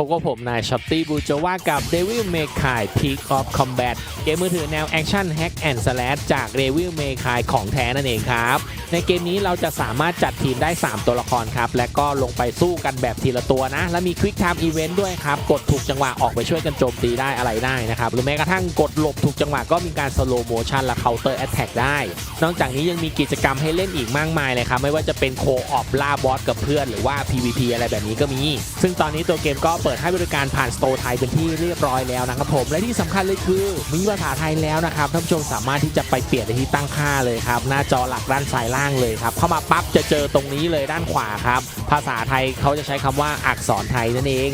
พบกับผมนายช็อตตี้บูจว่ากับ Devil May Cry Peak of Combat เกมมือถือแนวแอคชั่นแฮกแอนด์สแลชจาก Devil May Cry ของแท้นั่นเองครับ ในเกมนี้เราจะสามารถจัดทีมได้ 3 ตัวละครครับ และก็ลงไปสู้กันแบบทีละตัวนะ และมี Quick Time Event ด้วยครับ กดถูกจังหวะออกไปช่วยกันโจมตีได้อะไรได้นะครับ หรือแม้กระทั่งกดหลบถูกจังหวะก็มีการ slow motion และ counter attack ได้ นอกจากนี้ยังมีกิจกรรมให้เล่นอีกมากมายเลยครับไม่ว่าจะเป็นโคออฟล่าบอสกับเพื่อนหรือว่า PVP อะไรแบบนี้ก็มี ซึ่งตอนนี้ตัวเกมก็เปิดปิดให้บริการผ่านสโตร์ไทยเป็นที่เรียบร้อยแล้วนะครับผมและที่สำคัญเลยคือมีภาษาไทยแล้วนะครับท่านผู้ชมสามารถที่จะไปเปลี่ยนในที่ตั้งค่าเลยครับหน้าจอหลักด้านซ้ายล่างเลยครับเข้ามาปั๊บจะเจอตรงนี้เลยด้านขวาครับภาษาไทยเขาจะใช้คำว่าอักษรไทยนั่นเอง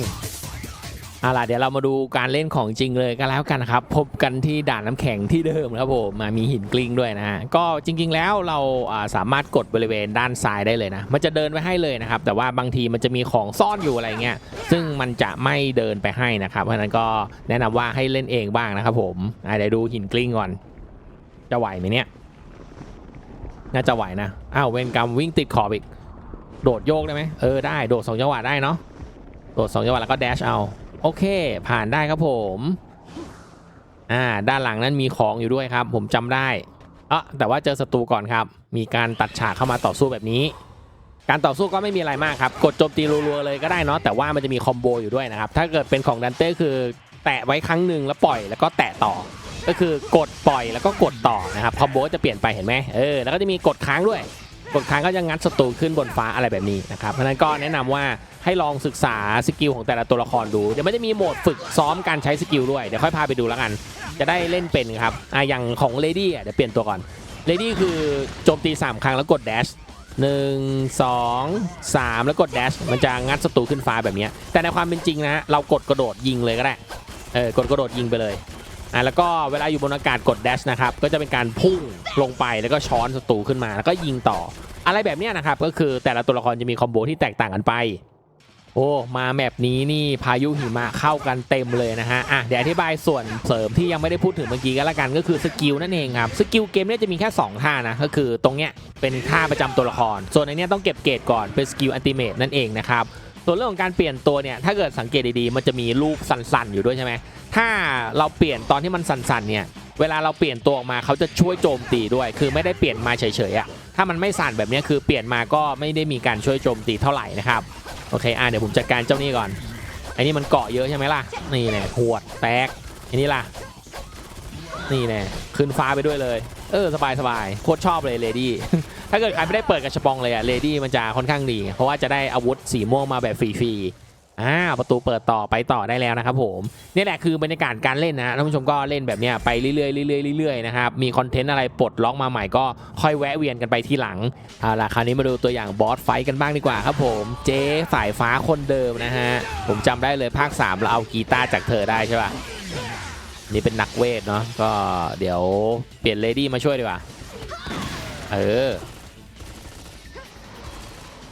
เอาล่ะเดี๋ยวเรามาดูการเล่นของจริงเลยก็แล้วกันครับ พบกันที่ด่านน้ำแข็งที่เดิมครับผมมามีหินกลิ้งด้วยนะฮะก็จริง ๆ แล้วเราสามารถกดบริเวณด้านซ้ายได้เลยนะ มันจะเดินไปให้เลยนะครับ แต่ว่าบางทีมันจะมีของซ่อนอยู่อะไรเงี้ยซึ่งมันจะไม่เดินไปให้นะครับ เพราะฉะนั้นก็แนะนำว่าให้เล่นเองบ้างนะครับผมเดี๋ยวดูหินกลิ้งก่อน จะไหวไหมเนี่ยน่าจะไหวนะอ้าวเวนกรรมวิ่งติดขอบอีกโดดโยกได้ไหมเออได้โดดสองจังหวะได้เนาะโดดสองจังหวะแล้วก็แดชเอา โอเค ผ่านได้ครับผม อ่า ด้านหลังนั้นมีของอยู่ด้วยครับ ผมจำได้เออแต่ว่าเจอศัตรูก่อนครับ มีการตัดฉากเข้ามาต่อสู้แบบนี้ การต่อสู้ก็ไม่มีอะไรมากครับ กดโจมตีรัวๆเลยก็ได้เนาะ แต่ว่ามันจะมีคอมโบอยู่ด้วยนะครับ ถ้าเกิดเป็นของดันเต้คือแตะไว้ครั้งหนึ่งแล้วปล่อยแล้วก็แตะต่อ ก็คือกดปล่อยแล้วก็กดต่อนะครับ คอมโบจะเปลี่ยนไปเห็นไหมเออ แล้วก็จะมีกดค้างด้วย กดค้างก็จะงัดศัตรูขึ้นบนฟ้าอะไรแบบนี้นะครับ เพราะฉะนั้นก็แนะนำว่าให้ลองศึกษาสกิลของแต่ละตัวละครดู เดี๋ยวไมันจะมีโหมดฝึกซ้อมการใช้สกิลด้วย เดี๋ยวค่อยพาไปดูแล้วกัน จะได้เล่นเป็นครับอะอย่างของเลดี้อะเดี๋ยวเปลี่ยนตัวก่อน เลดี้คือโจมตี 3 ครั้งแล้วกดแดชหนึ่งสองสามแล้วกดแดชมันจะงัดศัตรูขึ้นฟ้าแบบเนี้ยแต่ในความเป็นจริงนะฮะเรากดกระโดดยิงเลยก็ได้เออกดกระโดดยิงไปเลย อะแล้วก็เวลาอยู่บนอากาศกดแดชนะครับก็จะเป็นการพุ่งลงไปแล้วก็ช้อนศัตรูขึ้นมาแล้วก็ยิงต่อ อะไรแบบนี้นะครับก็คือแต่ละตัวละครจะมีคอมโบที่แตกต่างกันไปโอ้มาแมปนี้นี่พายุหิมะเข้ากันเต็มเลยนะฮะอะเดี๋ยวอธิบายส่วนเสริมที่ยังไม่ได้พูดถึงเมื่อกี้ก็แล้วกันก็คือสกิลนั่นเองครับสกิลเกมเนี้จะมีแค่ 2 ท่านะก็คือตรงเนี้ยเป็นท่าประจำตัวละคร ส่วนในเนี้ยต้องเก็บเกรดก่อนเป็นสกิลอันติเมตนั่นเองนะครับส่วนเรื่องของการเปลี่ยนตัวเนี่ยถ้าเกิดสังเกตดีๆมันจะมีลูกสั่นๆอยู่ด้วยใช่ไหม ถ้าเราเปลี่ยนตอนที่มันสั่นๆเนี่ยเวลาเราเปลี่ยนตัวออกมาเขาจะช่วยโจมตีด้วย คือไม่ได้เปลี่ยนมาเฉยๆอะถ้ามันไม่สั่นแบบนี้คือเปลี่ยนมาก็ไม่ได้มีการช่วยโจมตีเท่าไหร่นะครับโอเคอะเดี๋ยวผมจัดการเจ้านี่ก่อนไอ้นี่มันเกาะเยอะใช่ไหมล่ะนี่แน่หวดแตกไอ้นี่ล่ะนี่แน่ขึ้นฟ้าไปด้วยเลย เออสบายสบายโคตรชอบเลยเลดี้ถ้าเกิดใครไม่ได้เปิดกระชปองเลยอะเลดี้มันจะค่อนข้างดี เพราะว่าจะได้อาวุธสีม่วงมาแบบฟรีๆ อ่าประตูเปิดต่อไปต่อได้แล้วนะครับผมนี่แหละคือบรรยากาศการเล่นนะท่านผู้ชมก็เล่นแบบเนี้ยไปเรื่อยๆเรื่อยๆเรื่อยๆนะครับมีคอนเทนต์อะไรปลดล็อกมาใหม่ก็ค่อยแวะเวียนกันไปทีหลังเอาล่ะคราวนี้มาดูตัวอย่างบอสไฟท์กันบ้างดีกว่าครับผม เจ๊สายฟ้าคนเดิมนะฮะผมจำได้เลยภาค 3 เราเอากีตาร์จากเธอได้ใช่ป่ะนี่เป็นนักเวทเนาะก็เดี๋ยวเปลี่ยนเลดี้มาช่วยดีกว่าเออ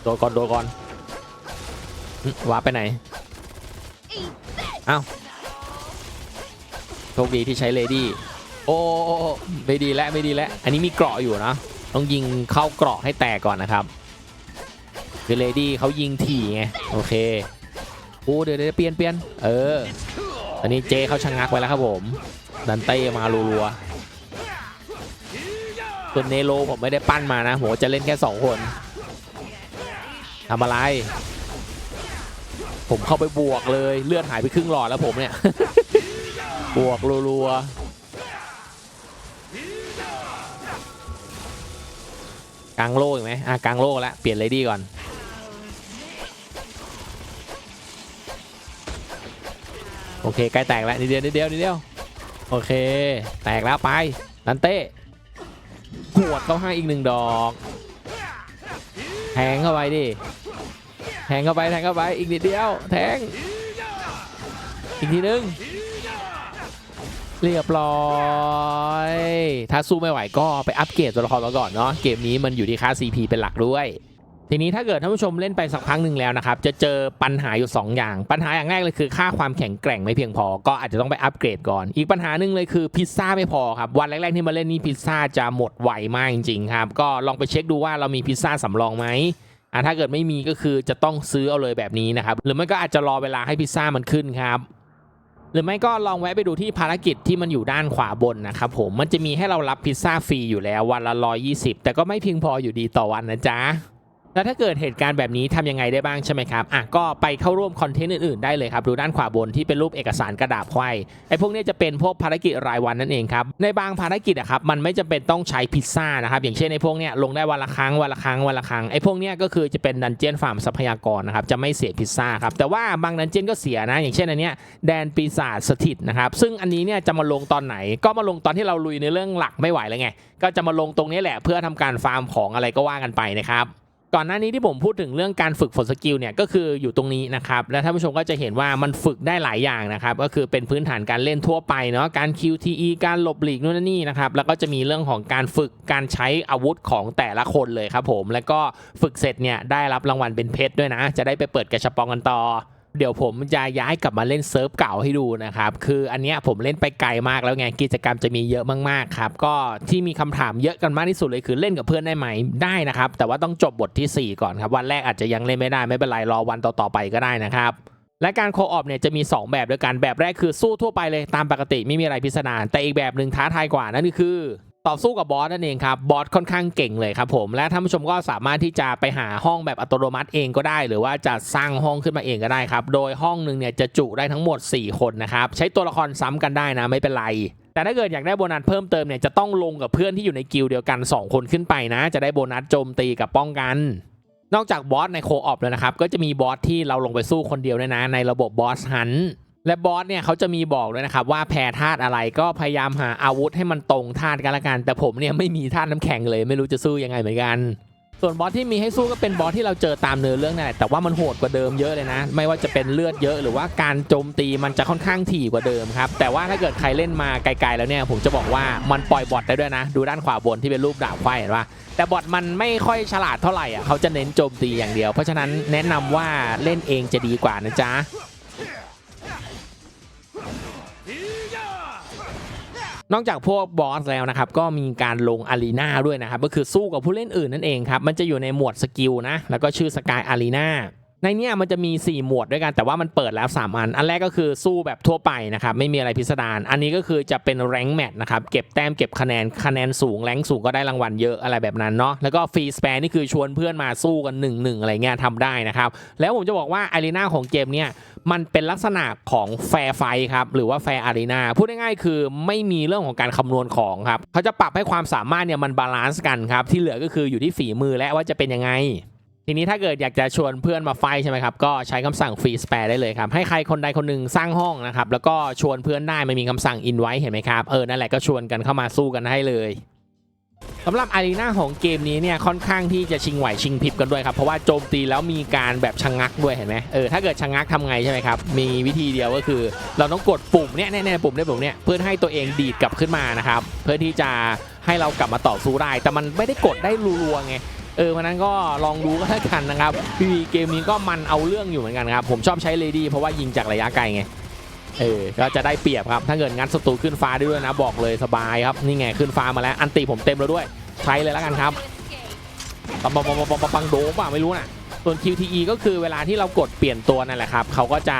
โดนก่อนโดนก่อน วาไปไหนเอ้าโชคดีที่ใช้เลดี้โอ้ไม่ดีแล้วไม่ดีแล้วอันนี้มีเกราะอยู่นะ ต้องยิงเข้าเกราะให้แตกก่อนนะครับคือเลดี้เขายิงถี่ไงโอเคโอ้เดี๋ยวเดี๋ยวเปลี่ยนเปลี่ยนเออตอนนี้เจเขาชะงักไว้แล้วครับผม ดันเต้มารัวๆส่วนเนโรผมไม่ได้ปั้นมานะผมจะเล่นแค่2คนทำอะไร ผมเข้าไปบวกเลยเลือดหายไปครึ่งหลอดแล้วผมเนี่ย บวกรัวๆกลางโล่อีกไหมอะกลางโล่แล้วเปลี่ยนเลดี้ก่อนโอเคใกล้แตกแล้วนิดเดียวนิดเดียวนิดเดียวโอเค แตกแล้วไปนันเต้หวดเข้าให้อีกหนึ่งดอกแทงเข้าไปดิ แทงเข้าไปแทงเข้าไปอีกนิดเดียว แทง อีกทีนึง เรียบร้อย ถ้าสู้ไม่ไหวก็ไปอัปเกรดตัวละครเราก่อนเนาะเกมนี้มันอยู่ที่ค่า CP เป็นหลักด้วยทีนี้ถ้าเกิดท่านผู้ชมเล่นไปสักพักหนึ่งแล้วนะครับ จะเจอปัญหาอยู่ 2 อย่าง ปัญหาอย่างแรกเลยคือค่าความแข็งแกร่งไม่เพียงพอ ก็อาจจะต้องไปอัปเกรดก่อน อีกปัญหาหนึ่งเลยคือพิซซ่าไม่พอครับ วันแรกๆที่มาเล่นนี่พิซซ่าจะหมดไวมากจริงๆครับ ก็ลองไปเช็คดูว่าเรามีพิซซ่าสำรองไหม อะถ้าเกิดไม่มีก็คือจะต้องซื้อเอาเลยแบบนี้นะครับหรือไม่ก็อาจจะรอเวลาให้พิซซ่ามันขึ้นครับหรือไม่ก็ลองแวะไปดูที่ภารกิจที่มันอยู่ด้านขวาบนนะครับผมมันจะมีให้เรารับพิซซ่าฟรีอยู่แล้ววันละ120 แต่ก็ไม่เพียงพออยู่ดีต่อวันนะจ๊ะ แล้วถ้าเกิดเหตุการณ์แบบนี้ทำยังไงได้บ้างใช่ไหมครับอะก็ไปเข้าร่วมคอนเทนต์อื่นๆได้เลยครับดูด้านขวาบนที่เป็นรูปเอกสารกระดาษไขว้ไอ้พวกนี้จะเป็นพวกภารกิจรายวันนั่นเองครับในบางภารกิจอะครับมันไม่จำเป็นต้องใช้พิซซ่านะครับอย่างเช่นไอ้พวกเนี้ยลงได้วันละครั้งวันละครั้งวันละครั้งไอ้พวกเนี้ยก็คือจะเป็นดันเจียนฟาร์มทรัพยากรนะครับจะไม่เสียพิซซ่าครับแต่ว่าบางดันเจียนก็เสียนะอย่างเช่นอันเนี้ยแดนปีศาจสถิตนะครับซึ่งอันนี้เนี่ยจะมาลงตอนไหน ก็มาลงตอนที่เราลุยในเรื่องหลักไม่ไหวแล้วไงก็จะมาลงตรงนี้แหละเพื่อทำการฟาร์มของอะไรก็ว่ากันไปนะครับ ก่อนหน้านี้ที่ผมพูดถึงเรื่องการฝึกฝนสกิลเนี่ยก็คืออยู่ตรงนี้นะครับและท่านผู้ชมก็จะเห็นว่ามันฝึกได้หลายอย่างนะครับก็คือเป็นพื้นฐานการเล่นทั่วไปเนาะการ QTE การหลบหลีกนู่นนนี่นะครับแล้วก็จะมีเรื่องของการฝึกการใช้อาวุธของแต่ละคนเลยครับผมแล้วก็ฝึกเสร็จเนี่ยได้รับรางวัลเป็นเพชรด้วยนะ จะได้ไปเปิดกระชับปองกันต่อ เดี๋ยวผมจะย้ายกลับมาเล่นเซิร์ฟเก่าให้ดูนะครับ คืออันเนี้ยผมเล่นไปไกลมากแล้วไงกิจกรรมจะมีเยอะมากๆครับ ก็ที่มีคำถามเยอะกันมากที่สุดเลยคือเล่นกับเพื่อนได้ไหมได้นะครับ แต่ว่าต้องจบบทที่ 4 ก่อนครับ วันแรกอาจจะยังเล่นไม่ได้ไม่เป็นไรรอวันต่อๆไปก็ได้นะครับและการโคออปเนี่ยจะมี 2 แบบด้วยกันแบบแรกคือสู้ทั่วไปเลยตามปกติไม่มีอะไรพิสดารแต่อีกแบบหนึ่งท้าทายกว่านั่นก็คือ ต่อสู้กับบอสนั่นเองครับบอสค่อนข้างเก่งเลยครับผมและท่านผู้ชมก็สามารถที่จะไปหาห้องแบบอัตโนมัติเองก็ได้ หรือว่าจะสร้างห้องขึ้นมาเองก็ได้ครับ โดยห้องหนึ่งเนี่ยจะจุได้ทั้งหมด 4 คนนะครับใช้ตัวละครซ้ำกันได้นะไม่เป็นไรแต่ถ้าเกิดอยากได้โบนัสเพิ่มเติมเนี่ยจะต้องลงกับเพื่อนที่อยู่ในกิลด์เดียวกัน 2 คนขึ้นไปนะ จะได้โบนัสโจมตีกับป้องกัน นอกจากบอสในโคออปแล้วนะครับก็จะมีบอสที่เราลงไปสู้คนเดียวด้วยนะ ในระบบบอสฮันต์ และบอสเนี่ยเขาจะมีบอกด้วยนะครับว่าแพ้ธาตุอะไรก็พยายามหาอาวุธให้มันตรงธาตุกันละกัน แต่ผมเนี่ยไม่มีธาตุน้ำแข็งเลย ไม่รู้จะสู้ยังไงเหมือนกัน ส่วนบอสที่มีให้สู้ก็เป็นบอสที่เราเจอตามเนื้อเรื่องนั่นแหละแต่ว่ามันโหดกว่าเดิมเยอะเลยนะ ไม่ว่าจะเป็นเลือดเยอะหรือว่าการโจมตีมันจะค่อนข้างถี่กว่าเดิมครับแต่ว่าถ้าเกิดใครเล่นมาไกลๆแล้วเนี่ยผมจะบอกว่ามันปล่อยบอทได้ด้วยนะ ดูด้านขวาบนที่เป็นรูปดาบไฟเห็นปะแต่บอทมันไม่ค่อยฉลาดเท่าไหร่อะเขาจะเน้นโจมตีอย่างเดียว เพราะฉะนั้นแนะนำว่าเล่นเองจะดีกว่านะจ๊ะ นอกจากพวกบอสแล้วนะครับก็มีการลงอารีนาด้วยนะครับก็คือสู้กับผู้เล่นอื่นนั่นเองครับมันจะอยู่ในหมวดสกิลนะแล้วก็ชื่อสกายอารีนา ในเนี้ยมันจะมี 4 หมวดด้วยกันแต่ว่ามันเปิดแล้ว 3 อัน อันแรกก็คือสู้แบบทั่วไปนะครับไม่มีอะไรพิสดารอันนี้ก็คือจะเป็นแรงแมทนะครับเก็บแต้มเก็บคะแนนคะแนนสูงแรงสูงก็ได้รางวัลเยอะอะไรแบบนั้นเนาะแล้วก็ฟรีสเปนนี่คือชวนเพื่อนมาสู้กัน1นหนึ่งอะไรเงี้ยทำได้นะครับแล้วผมจะบอกว่าอารีนาของเกมเนี่ยมันเป็นลักษณะของแฟร์ไฟครับหรือว่าแฟร์อารีนาพูดง่ายๆคือไม่มีเรื่องของการคำนวณของครับเขาจะปรับให้ความสามารถเนี่ยมันบาลานซ์กันครับที่เหลือก็คืออยู่ที่ฝีมือและว่าจะเป็นยังไง ทีนี้ถ้าเกิดอยากจะชวนเพื่อนมาไฟใช่ไหมครับก็ใช้คำสั่งฟรีสเปรได้เลยครับให้ใครคนใดคนหนึ่งสร้างห้องนะครับแล้วก็ชวนเพื่อนได้มันมีคำสั่งอินไว้เห็นไหมครับเออนั่นแหละก็ชวนกันเข้ามาสู้กันให้เลยสำหรับอารีนาของเกมนี้เนี่ยค่อนข้างที่จะชิงไหวชิงพริบกันด้วยครับเพราะว่าโจมตีแล้วมีการแบบชะงงักด้วยเห็นไหมเออถ้าเกิดชะงงักทำไงใช่ไหมครับมีวิธีเดียวก็คือ เราต้องกดปุ่มเนี่ยเนี่ยเนี่ยปุ่มเนี่ยปุ่มเนี่ยเพื่อให้ตัวเองดีดกลับขึ้นมานะครับเพื่อที่จะให้เรากลับมาต่อสู้ได้แต่มันไม่ได้กดได้รัวๆไง เออเพราะฉะนั้นก็ลองดูก็แล้วกันนะครับพีเกมนี้ก็มันเอาเรื่องอยู่เหมือนกันครับผมชอบใช้เลดี้เพราะว่ายิงจากระยะไกลไงเออก็จะได้เปรียบครับถ้าเกิดงัดศัตรูขึ้นฟ้าได้ด้วยนะบอกเลยสบายครับนี่ไงขึ้นฟ้ามาแล้วอันตีผมเต็มแล้วด้วยใช้เลยแล้วกันครับปังปังปังปังปังปังปังโดป่ะไม่รู้นะส่วน QTE ก็คือเวลาที่เรากดเปลี่ยนตัวนั่นแหละครับเขาก็จะ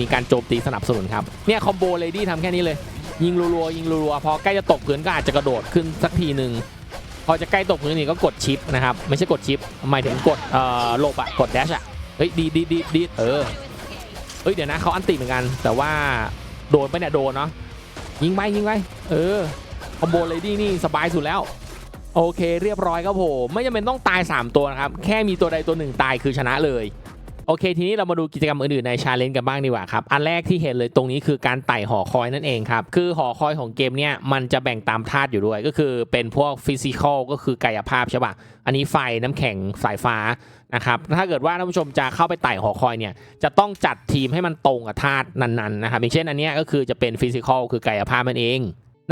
มีการโจมตีสนับสนุนครับเนี่ยคอมโบเลดี้ทำแค่นี้เลยยิงรัวๆยิงรัวๆพอใกล้จะตกพื้นก็อาจจะกระโดดขึ้นสักทีหนึ่ง พอจะใกล้ตกพื้นนี่ก็กดชิปนะครับ ไม่ใช่กดชิปหมายถึงกดเอ่อหลบอะกดแดชอะเฮ้ยดีดีดีดีเออเฮ้ยเดี๋ยวนะเขาอันติเหมือนกัน แต่ว่าโดนไปเนี่ยโดนเนาะยิงไปยิงไปเออคอมโบเลดี้นี่สบายสุดแล้ว โอเคเรียบร้อยครับผมไม่จำเป็นต้องตาย 3 ตัวนะครับ แค่มีตัวใดตัวหนึ่งตายคือชนะเลย โอเค ทีนี้เรามาดูกิจกรรมอื่นๆในชาเลนจ์กันบ้างดีกว่าครับ อันแรกที่เห็นเลยตรงนี้คือการไต่หอคอยนั่นเองครับ คือหอคอยของเกมเนี่ยมันจะแบ่งตามธาตุอยู่ด้วย ก็คือเป็นพวกฟิสิกอลก็คือกายภาพใช่ปะอันนี้ไฟน้ำแข็งสายฟ้านะครับ ถ้าเกิดว่าท่านผู้ชมจะเข้าไปไต่หอคอยเนี่ยจะต้องจัดทีมให้มันตรงกับธาตุนั้นๆนะครับอย่างเช่นอันนี้ก็คือจะเป็นฟิสิกอลคือกายภาพมันเอง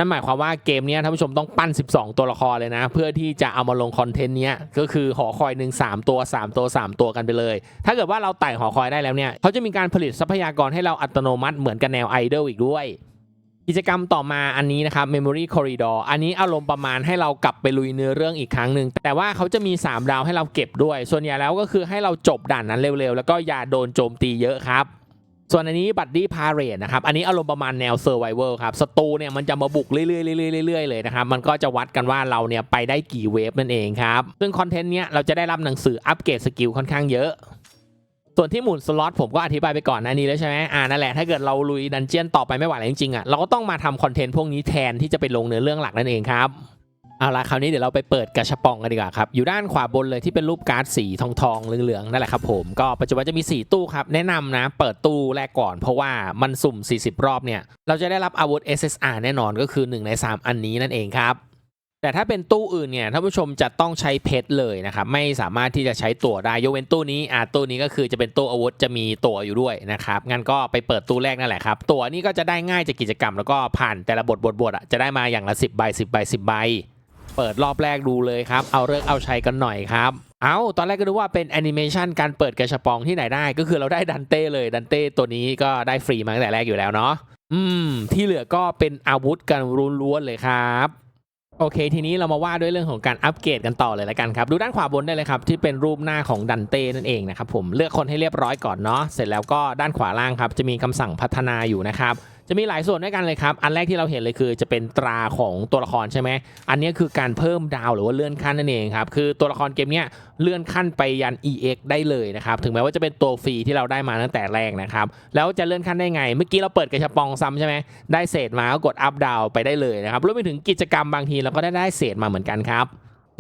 นั่นหมายความว่าเกมนี้ท่านผู้ชมต้องปั้น 12 ตัวละครเลยนะ เพื่อที่จะเอามาลงคอนเทนต์เนี้ยก็คือหอคอยหนึ่ง3ตัว 3 ตัว 3 ตัวกันไปเลย ถ้าเกิดว่าเราไต่หอคอยได้แล้วเนี่ยเขาจะมีการผลิตทรัพยากรให้เราอัตโนมัติเหมือนกับแนวไอดอลอีกด้วยกิจกรรมต่อมาอันนี้นะครับ Memory Corridor อันนี้อารมณ์ประมาณให้เรากลับไปลุยเนื้อเรื่องอีกครั้งหนึ่งแต่ว่าเขาจะมี 3 ดาวให้เราเก็บด้วย ส่วนใหญ่แล้วก็คือให้เราจบด่านนั้นเร็วๆ แล้วก็อย่าโดนโจมตีเยอะครับ ส่วนอันนี้บัตดี้พาเร e นะครับ อันนี้อารมณ์ประมาณแนวเซอร์ไวเวอร์ครับศัตรูเนี่ยมันจะมาบุกเรื่อยๆเรื่อยๆเรื่อยๆเลยนะครับ มันก็จะวัดกันว่าเราเนี่ยไปได้กี่เวฟนั่นเองครับ ซึ่งคอนเทนต์เนี้ยเราจะได้รับหนังสืออัปเกรดสกิลค่อนข้างเยอะ ส่วนที่หมุนสล็อตผมก็อธิบายไปก่อนหน้านี้แล้วใช่ไหมอ่านั่นแหละถ้าเกิดเราลุยดันเจียนต่อไปไม่ไหวแล้วจริงๆอะเราก็ต้องมาทำคอนเทนต์พวกนี้แทนที่จะไปลงเนื้อเรื่องหลักนั่นเองครับ เอาละคราวนี้เดี๋ยวเราไปเปิดกระชปองกันดีกว่าครับ อยู่ด้านขวาบนเลยที่เป็นรูปการ์ดสีทองทองเหลืองๆนั่นแหละครับผมก็ปัจจุบันจะมี 4 ตู้ครับ แนะนำนะเปิดตู้แรกก่อน เพราะว่ามันสุ่ม 40 รอบเนี่ย เราจะได้รับอาวุธ SSR แน่นอนก็คือ 1 ใน 3 อันนี้นั่นเองครับ แต่ถ้าเป็นตู้อื่นเนี่ยท่านผู้ชมจะต้องใช้เพชรเลยนะครับไม่สามารถที่จะใช้ตั๋วได้ยกเว้นตู้นี้อ่าตู้นี้ก็คือจะเป็นตู้อาวุธจะมีตั๋วอยู่ด้วยนะครับงั้นก็ไปเปิดตู้แรกนั่นแหละครับตั๋วนี้ก็จะได้ง่ายจากกิจกรรม แล้วก็ผ่านแต่ละบทบทบทอะจะได้มาอย่างละ10ใบ10ใบ10ใบ เปิดรอบแรกดูเลยครับ เอาเลิกเอาชัยกันหน่อยครับเอาตอนแรกก็นึกว่าเป็นแอนิเมชันการเปิดกระชับปองที่ไหนได้ ก็คือเราได้ดันเต้เลยดันเต้ตัวนี้ก็ได้ฟรีมาตั้งแต่แรกอยู่แล้วเนาะอืม ที่เหลือก็เป็นอาวุธกันล้วนๆเลยครับโอเค ทีนี้เรามาว่าด้วยเรื่องของการอัปเกรดกันต่อเลยละกันครับ ดูด้านขวาบนได้เลยครับ ที่เป็นรูปหน้าของดันเต้นั่นเองนะครับผมเลือกคนให้เรียบร้อยก่อนเนาะเสร็จแล้วก็ด้านขวาล่างครับ จะมีคำสั่งพัฒนาอยู่นะครับ จะมีหลายส่วนด้วยกันเลยครับ อันแรกที่เราเห็นเลยคือจะเป็นตราของตัวละครใช่ไหม อันนี้คือการเพิ่มดาวหรือว่าเลื่อนขั้นนั่นเองครับ คือตัวละครเกมเนี้ยเลื่อนขั้นไปยัน EX ได้เลยนะครับ ถึงแม้ว่าจะเป็นตัวฟรีที่เราได้มาตั้งแต่แรกนะครับ แล้วจะเลื่อนขั้นได้ไง เมื่อกี้เราเปิดกระชับปองซ้ำใช่ไหม ได้เศษมาก็กดอัพดาวไปได้เลยนะครับ รวมไปถึงกิจกรรมบางทีเราก็ได้ได้เศษมาเหมือนกันครับ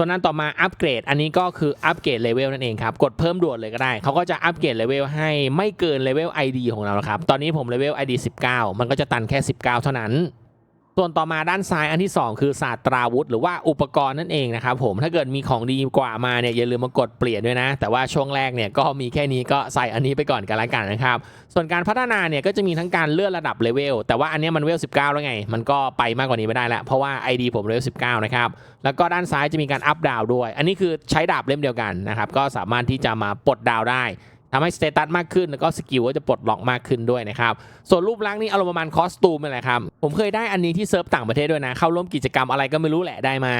ตัวนั้นต่อมาอัปเกรด อันนี้ก็คืออัปเกรดเลเวลนั่นเองครับ กดเพิ่มด่วนเลยก็ได้ เขาก็จะอัปเกรดเลเวลให้ไม่เกินเลเวล ID ของเราครับ ตอนนี้ผมเลเวล ID 19 มันก็จะตันแค่ 19 เท่านั้น ส่วนต่อมาด้านซ้ายอันที่ 2 คือศาสตราวุธ หรือว่าอุปกรณ์นั่นเองนะครับผมถ้าเกิดมีของดีกว่ามาเนี่ยอย่าลืมมากดเปลี่ยนด้วยนะ แต่ว่าช่วงแรกเนี่ยก็มีแค่นี้ก็ใส่อันนี้ไปก่อนกันละกันนะครับส่วนการพัฒนาเนี่ยก็จะมีทั้งการเลื่อนระดับเลเวลแต่ว่าอันนี้มันเวล 19 แล้วไง มันก็ไปมากกว่านี้ไม่ได้ล้วเพราะว่า ID ผมเลเวล 19 นะครับแล้วก็ด้านซ้ายจะมีการอัพดาวด้วย อันนี้คือใช้ดาบเล่มเดียวกันนะครับก็สามารถที่จะมาปลดดาวได้ ทำให้สเตตัสมากขึ้นแล้วก็สกิลก็จะปลดล็อกมากขึ้นด้วยนะครับ ส่วนรูปร่างนี่อารมณ์ประมาณคอสตูมนี่แหละครับ ผมเคยได้อันนี้ที่เซิร์ฟต่างประเทศด้วยนะ เข้าร่วมกิจกรรมอะไรก็ไม่รู้แหละได้มา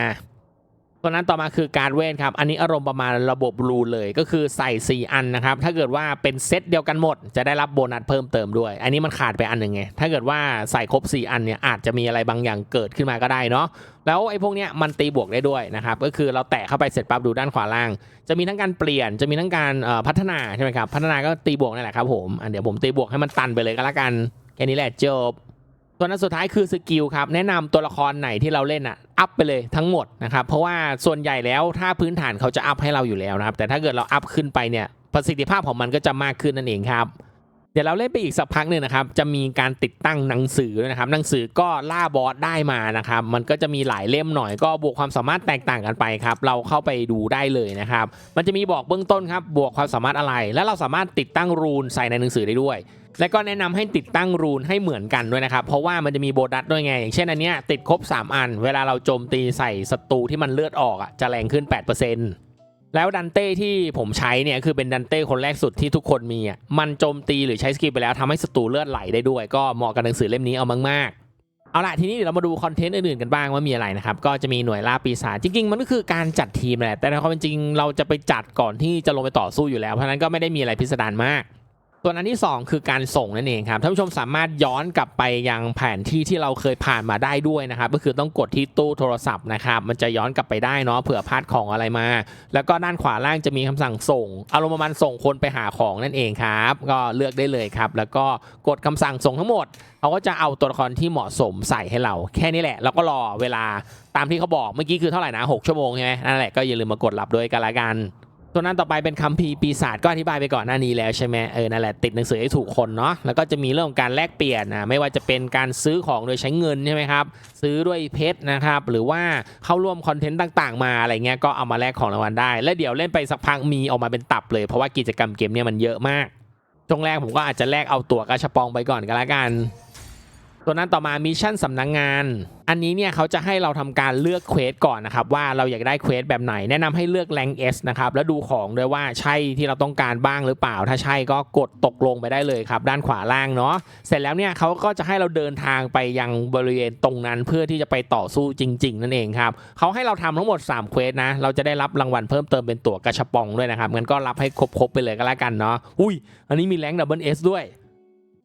ตัวนั้นต่อมาคือการเวทครับ อันนี้อารมณ์ประมาณระบบรูเลยก็คือใส่ 4 อันนะครับ ถ้าเกิดว่าเป็นเซตเดียวกันหมด จะได้รับโบนัสเพิ่มเติมด้วย อันนี้มันขาดไปอันหนึ่งไง ถ้าเกิดว่าใส่ครบ 4 อันเนี่ยอาจจะมีอะไรบางอย่างเกิดขึ้นมาก็ได้เนาะ แล้วไอ้พวกเนี้ยมันตีบวกได้ด้วยนะครับ ก็คือเราแตะเข้าไปเสร็จปั๊บดูด้านขวาล่าง จะมีทั้งการเปลี่ยน จะมีทั้งการพัฒนาใช่ไหมครับ พัฒนาก็ตีบวกนั่นแหละครับผม อันเดี๋ยวผมตีบวกให้มันตันไปเลยก็แล้วกัน แค่นี้แหละจบ ตัวนั้นสุดท้ายคือสกิลครับแนะนำตัวละครไหนที่เราเล่นอะอัพไปเลยทั้งหมดนะครับเพราะว่าส่วนใหญ่แล้วถ้าพื้นฐานเขาจะอัพให้เราอยู่แล้วนะครับแต่ถ้าเกิดเราอัพขึ้นไปเนี่ยประสิทธิภาพของมันก็จะมากขึ้นนั่นเองครับเดี๋ยวเราเล่นไปอีกสักพักหนึ่งนะครับ จะมีการติดตั้งหนังสือด้วยนะครับ หนังสือก็ล่าบอสได้มานะครับ มันก็จะมีหลายเล่มหน่อย ก็บวกความสามารถแตกต่างกันไปครับ เราเข้าไปดูได้เลยนะครับ มันจะมีบอกเบื้องต้นครับ บวกความสามารถอะไร และเราสามารถติดตั้งรูนใส่ในหนังสือได้ด้วย และก็แนะนำให้ติดตั้งรูนให้เหมือนกันด้วยนะครับ เพราะว่ามันจะมีโบนัสด้วยไง อย่างเช่นอันเนี้ยติดครบ 3 อัน เวลาเราโจมตีใส่ศัตรูที่มันเลือดออกอะจะแรงขึ้น 8%แล้วดันเต้ที่ผมใช้เนี่ยคือเป็นดันเต้คนแรกสุดที่ทุกคนมีอะมันโจมตีหรือใช้สกิลไปแล้วทำให้ศัตรูเลือดไหลได้ด้วย ก็เหมาะกับหนังสือเล่มนี้เอามากๆเอาละทีนี้เดี๋ยวเรามาดูคอนเทนต์อื่นๆกันบ้างว่ามีอะไรนะครับ ก็จะมีหน่วยล่าปีศาจจริงๆ มันก็คือการจัดทีมแหละแต่ในความเป็นจริงเราจะไปจัดก่อนที่จะลงไปต่อสู้อยู่แล้ว เพราะนั้นก็ไม่ได้มีอะไรพิสดารมาก ส่วนอันที่ 2 คือการส่งนั่นเองครับท่านผู้ชมสามารถย้อนกลับไปยังแผนที่ที่เราเคยผ่านมาได้ด้วยนะครับ ก็คือต้องกดที่ตู้โทรศัพท์นะครับมันจะย้อนกลับไปได้เนาะเผื่อพลาดของอะไรมา แล้วก็ด้านขวาล่างจะมีคำสั่งส่งอารมณ์ประมาณส่งคนไปหาของนั่นเองครับ ก็เลือกได้เลยครับ แล้วก็กดคำสั่งส่งทั้งหมดเขาก็จะเอาตัวละครที่เหมาะสมใส่ให้เรา แค่นี้แหละแล้วก็รอเวลาตามที่เขาบอกเมื่อกี้คือเท่าไหร่นะ6ชั่วโมงใช่ไหมนั่นแหละก็อย่าลืมมากดรับด้วยกันละกัน ตัวนั้นต่อไปเป็นคัมภีร์ปีศาจก็อธิบายไปก่อนหน้านี้แล้วใช่ไหมเออนั่นแหละติดหนังสือให้ถูกคนเนาะแล้วก็จะมีเรื่องของการแลกเปลี่ยนนะไม่ว่าจะเป็นการซื้อของโดยใช้เงินใช่ไหมครับซื้อด้วยเพชรนะครับหรือว่าเข้าร่วมคอนเทนต์ต่างๆ มาอะไรเงี้ยก็เอามาแลกของรางวัลได้ แล้วเดี๋ยวเล่นไปสักพักมีออกมาเป็นตับเลยเพราะว่ากิจกรรมเกมเนี่ยมันเยอะมากช่วงแรกผมก็อาจจะแลกเอาตั๋วกระชปองไปก่อนก็แล้วกัน ตัวนั้นต่อมามิชชั่นสำนักงงาน อันนี้เนี่ยเขาจะให้เราทำการเลือกเควสก่อนนะครับว่าเราอยากได้เควสแบบไหน แนะนำให้เลือกแรง S นะครับแล้วดูของด้วยว่าใช่ที่เราต้องการบ้างหรือเปล่า ถ้าใช่ก็กดตกลงไปได้เลยครับ ด้านขวาล่างเนาะเสร็จแล้วเนี่ยเขาก็จะให้เราเดินทางไปยังบริเวณตรงนั้นเพื่อที่จะไปต่อสู้จริง ๆ นั่นเองครับเขาให้เราทำทั้งหมด3เควสนะเราจะได้รับรางวัลเพิ่มเติมเป็นตั๋วกระชับปองด้วยนะครับงั้นก็รับให้ครบๆไปเลยก็แล้วกันเนาะอุ้ยอันนี้มีแรงดับเบิลเอสด้วย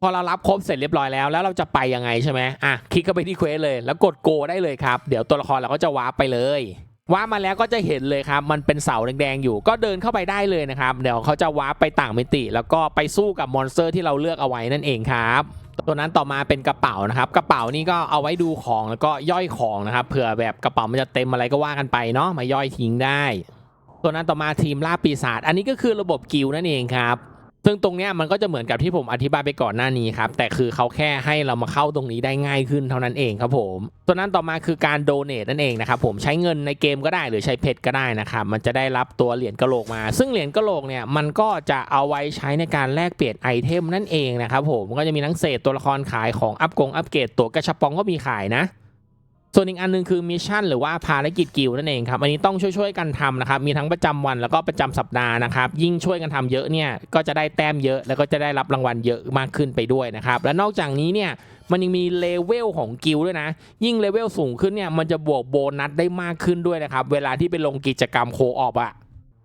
พอเรารับครบเสร็จเรียบร้อยแล้วแล้วเราจะไปยังไงใช่ไหมอะคลิกเข้าไปที่เควสเลย แล้วกดโกได้เลยครับ เดี๋ยวตัวละครเราก็จะวาร์ปไปเลยวาร์ปมาแล้วก็จะเห็นเลยครับ มันเป็นเสาแดงๆอยู่ ก็เดินเข้าไปได้เลยนะครับ เดี๋ยวเขาจะวาร์ปไปต่างมิติ แล้วก็ไปสู้กับมอนสเตอร์ที่เราเลือกเอาไว้นั่นเองครับตัวนั้นต่อมาเป็นกระเป๋านะครับ กระเป๋านี่ก็เอาไว้ดูของแล้วก็ย่อยของนะครับเผื่อแบบกระเป๋ามันจะเต็มอะไรก็ว่ากันไปเนาะมาย่อยทิ้งได้ ตัวนั้นต่อมาทีมล่าปีศาจอันนี้ก็คือระบบกิลนั่นเองครับ ซึ่งตรงเนี้ยมันก็จะเหมือนกับที่ผมอธิบายไปก่อนหน้านี้ครับ แต่คือเขาแค่ให้เรามาเข้าตรงนี้ได้ง่ายขึ้นเท่านั้นเองครับผมตัวนั้นต่อมาคือการโดเน a นั่นเองนะครับผมใช้เงินในเกมก็ได้หรือใช้เพชรก็ได้นะครับมันจะได้รับตัวเหรียญกะโหลกมา ซึ่งเหรียญกะโหลกเนี่ยมันก็จะเอาไว้ใช้ในการแลกเปลี่ยนไอเทมนั่นเองนะครับผมก็จะมีทั้งเศษตัวละครขายของอัพกงอัพเกรดตัวกระชับปองก็มีขายนะ ส่วนอีกอันหนึงคือมิชชั่นหรือว่าภารกิจกิลนั่นเองครับอันนี้ต้องช่วยๆกันทำนะครับมีทั้งประจำวันแล้วก็ประจำสัปดาห์นะครับยิ่งช่วยกันทำเยอะเนี่ยก็จะได้แต้มเยอะแล้วก็จะได้รับรางวัลเยอะมากขึ้นไปด้วยนะครับและนอกจากนี้เนี่ยมันยังมีเลเวลของกิลด้วยนะ ยิ่งเลเวลสูงขึ้นเนี่ยมันจะบวกโบนัสได้มากขึ้นด้วยนะครับ เวลาที่ไปลงกิจกรรมโคออปอะ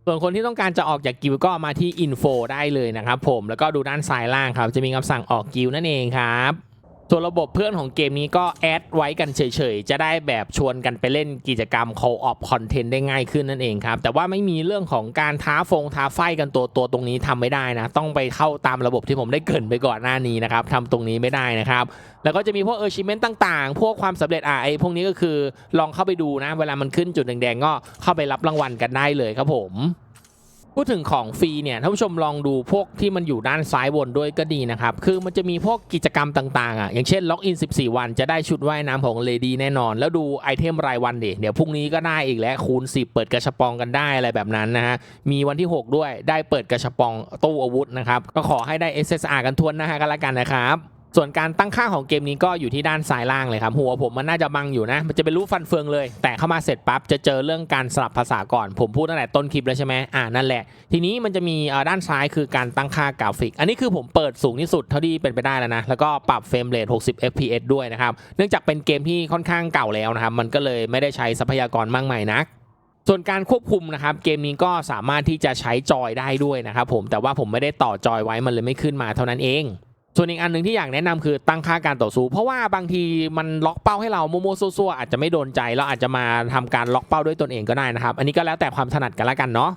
ส่วนคนที่ต้องการจะออกจากกิลก็มาที่ info ได้เลยนะครับผมแล้วก็ดูด้านซ้ายล่างครับ จะมีคำสั่งออกกิลนั่นเองครับ ส่วนระบบเพื่อนของเกมนี้ก็แอดไว้กันเฉยๆ จะได้แบบชวนกันไปเล่นกิจกรรม co-op content ได้ง่ายขึ้นนั่นเองครับ แต่ว่าไม่มีเรื่องของการท้าฟงท้าไฟกันตัวตัวตรงนี้ทำไม่ได้นะ ต้องไปเข้าตามระบบที่ผมได้เกินไปก่อนหน้านี้นะครับทำตรงนี้ไม่ได้นะครับ แล้วก็จะมีพวกเออชิเมนต์ต่างๆ พวกความสำเร็จอะไอพวกนี้ก็คือลองเข้าไปดูนะ เวลามันขึ้นจุดแดงๆก็เข้าไปรับรางวัลกันได้เลยครับผม พูดถึงของฟรีเนี่ยท่านผู้ชมลองดูพวกที่มันอยู่ด้านซ้ายบนด้วยก็ดีนะครับ คือมันจะมีพวกกิจกรรมต่างๆอะอย่างเช่นล็อกอิน 14 วันจะได้ชุดว่ายน้ำของเลดี้แน่นอน แล้วดูไอเทมรายวันดิเดี๋ยวพรุ่งนี้ก็ได้อีกแล้วคูณ 10 เปิดกระชปองกันได้อะไรแบบนั้นนะฮะ มีวันที่ 6 ด้วยได้เปิดกระชปองตู้อาวุธนะครับ ก็ขอให้ได้ SSR กันทวนนะฮะกันละกันนะครับ ส่วนการตั้งค่าของเกมนี้ก็อยู่ที่ด้านซ้ายล่างเลยครับ หัวผมมันน่าจะบังอยู่นะ มันจะเป็นรูปฟันเฟืองเลย แต่เข้ามาเสร็จปั๊บจะเจอเรื่องการสลับภาษาก่อน ผมพูดตั้งแต่ต้นคลิปแล้วใช่ไหมอ่านั่นแหละ ทีนี้มันจะมีด้านซ้ายคือการตั้งค่ากราฟิก อันนี้คือผมเปิดสูงที่สุดเท่าที่เป็นไปได้แล้วนะ แล้วก็ปรับเฟรมเรท60 fps ด้วยนะครับ เนื่องจากเป็นเกมที่ค่อนข้างเก่าแล้วนะครับ มันก็เลยไม่ได้ใช้ทรัพยากรมากมายนักส่วนการควบคุมนะครับเกมนี้ก็สามารถที่จะใช้จอยได้ด้วยนะครับผมแต่ว่าผมไม่ได้ต่อจอยไว้มันเลยไม่ขึ้นมาเท่านั้นเอง ส่วนอีกอันหนึ่งที่อยากแนะนำคือตั้งค่าการต่อสู้ เพราะว่าบางทีมันล็อกเป้าให้เราโมโมซัวๆอาจจะไม่โดนใจเราอาจจะมาทำการล็อกเป้าด้วยตนเองก็ได้นะครับ อันนี้ก็แล้วแต่ความถนัดกันละกันเนาะ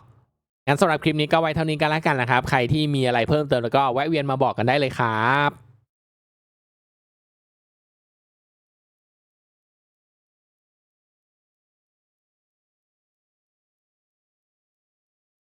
งั้นสำหรับคลิปนี้ก็ไว้เท่านี้กันละกันนะครับ ใครที่มีอะไรเพิ่มเติมแล้วก็แวะเวียนมาบอกกันได้เลยครับ